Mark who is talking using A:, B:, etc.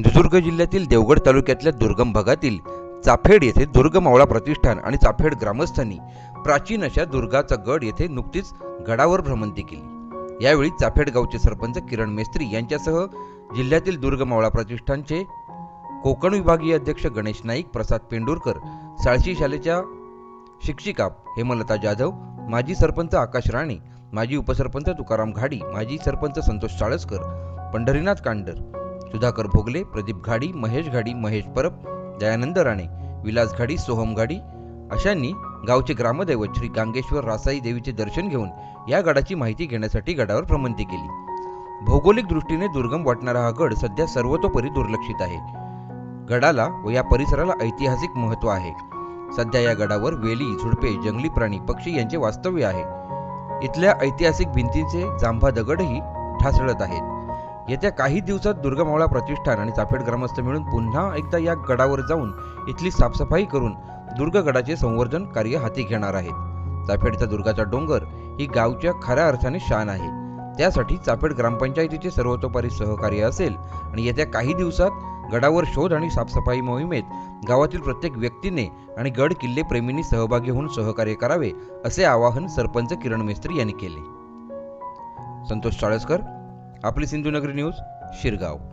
A: सिंधुदुर्ग जिल्ह्यातील देवगड तालुक्यातल्या दुर्गम भागातील चाफेड येथे दुर्ग मावळा प्रतिष्ठान आणि चाफेड ग्रामस्थांनी प्राचीन अशा दुर्गाचा गड येथे नुकतीच गडावर भ्रमंती केली. यावेळी चाफेड गावचे सरपंच किरण मेस्त्री यांच्यासह जिल्ह्यातील दुर्ग मावळा प्रतिष्ठानचे कोकण विभागीय अध्यक्ष गणेश नाईक प्रसाद पेंडुरकर साळशी शाळेच्या शिक्षिका हेमलता जाधव माजी सरपंच आकाश राणे माजी उपसरपंच तुकाराम घाडी माजी सरपंच संतोष चाळसकर पंढरीनाथ कांडर सुधाकर भोगले प्रदीप घाडी महेश घाडी महेश परब दयानंद राणे विलास घाडी सोहम घाडी अशांनी गावचे ग्रामदैवत श्री गांगेश्वर रासाई देवीचे दर्शन घेऊन या गडाची माहिती घेण्यासाठी गडावर भ्रमंती केली. भौगोलिक दृष्टीने दुर्गम वाटणारा हा गड सध्या सर्वतोपरी दुर्लक्षित आहे. गडाला व या परिसराला ऐतिहासिक महत्त्व आहे. सध्या या गडावर वेली झुडपे जंगली प्राणी पक्षी यांचे वास्तव्य आहे. इथल्या ऐतिहासिक भिंतींचे जांभा दगडही ठासळत आहेत. येत्या काही दिवसात दुर्गमावळा प्रतिष्ठान आणि चाफेड ग्रामस्थ मिळून पुन्हा एकदा या गडावर जाऊन इथली साफसफाई करून दुर्गगडाचे संवर्धन कार्य हाती घेणार आहेत. चाफेडचा दुर्गाचा डोंगर ही गावच्या खऱ्या अर्थाने शान आहे. त्यासाठी चाफेड ग्रामपंचायतीचे सर्वतोपरी सहकार्य असेल आणि येत्या काही दिवसात गडावर शोध आणि साफसफाई मोहिमेत गावातील प्रत्येक व्यक्तीने आणि गड किल्ले प्रेमींनी सहभागी होऊन सहकार्य करावे असे आवाहन सरपंच किरण मेस्त्री यांनी केले. संतोष चाळसकर आपली सिंधुनगरी न्यूज शिरगाव.